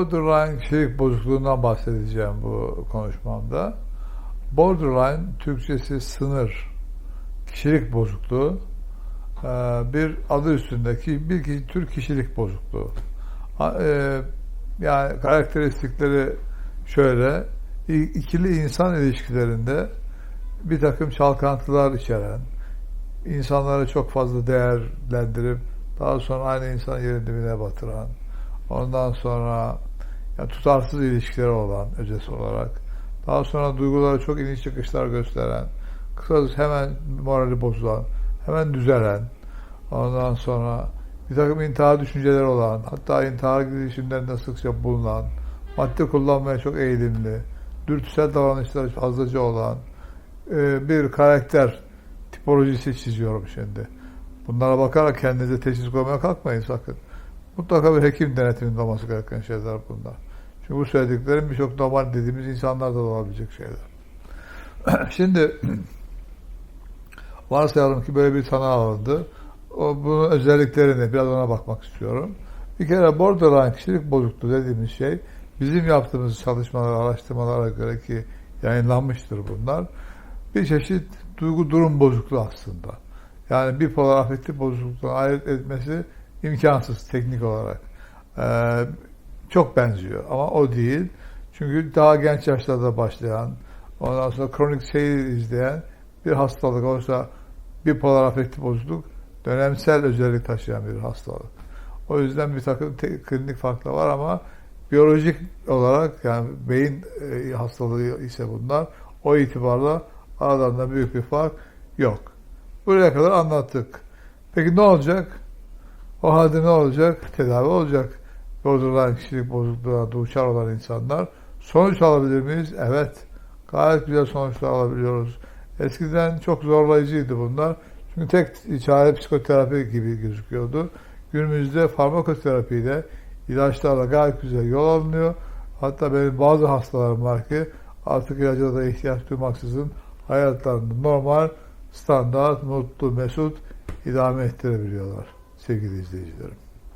Borderline kişilik bozukluğundan bahsedeceğim bu konuşmamda. Borderline Türkçesi sınır, kişilik bozukluğu. Ee, Bir adı üstündeki bir ki- tür kişilik bozukluğu. E, Yani karakteristikleri şöyle, ikili insan ilişkilerinde bir takım çalkantılar içeren, insanları çok fazla değerlendirip daha sonra aynı insan yerin dibine batıran, ondan sonra yani tutarsız ilişkileri olan öcesi olarak, daha sonra duyguları çok iniş çıkışlar gösteren, kısacası hemen morali bozulan, hemen düzelen, ondan sonra bir takım intihar düşünceleri olan, hatta intihar girişimlerinde sıkça bulunan, madde kullanmaya çok eğilimli, dürtüsel davranışları fazlaca olan e, bir karakter tipolojisi çiziyorum şimdi. Bunlara bakarak kendinize teşhis koymaya kalkmayın sakın. Mutlaka bir hekim denetiminde olması gereken şeyler bunlar. Çünkü bu söylediklerim birçok normal dediğimiz insanlarda da olabilecek şeyler. Şimdi varsayalım ki böyle bir tanı alındı. O, bunun özelliklerini biraz ona bakmak istiyorum. Bir kere borderline kişilik bozukluğu dediğimiz şey bizim yaptığımız çalışmalar, araştırmalara göre ki yayınlanmıştır bunlar. Bir çeşit duygu durum bozukluğu aslında. Yani bipolar afektif bozukluktan ayırt etmesi imkansız teknik olarak. Ee, çok benziyor ama o değil. Çünkü daha genç yaşlarda başlayan, ondan sonra kronik seyir izleyen bir hastalık. Oysa bipolar afektif bozukluk dönemsel özellik taşıyan bir hastalık. O yüzden bir takım te- klinik farklar var ama biyolojik olarak yani beyin e, hastalığı ise bunlar. O itibarla aralarında büyük bir fark yok. Buraya kadar anlattık. Peki ne olacak? O halde ne olacak? Tedavi olacak. Borderline kişilik bozukluğuna duçar olan insanlar. Sonuç alabilir miyiz? Evet. Gayet güzel sonuçlar alabiliyoruz. Eskiden çok zorlayıcıydı bunlar. Çünkü tek çare psikoterapi gibi gözüküyordu. Günümüzde farmakoterapiyle, ilaçlarla gayet güzel yol alınıyor. Hatta benim bazı hastalarım var ki artık ilaca da ihtiyaç duymaksızın hayatlarını normal, standart, mutlu, mesut idame ettirebiliyorlar sevgili izleyicilerim.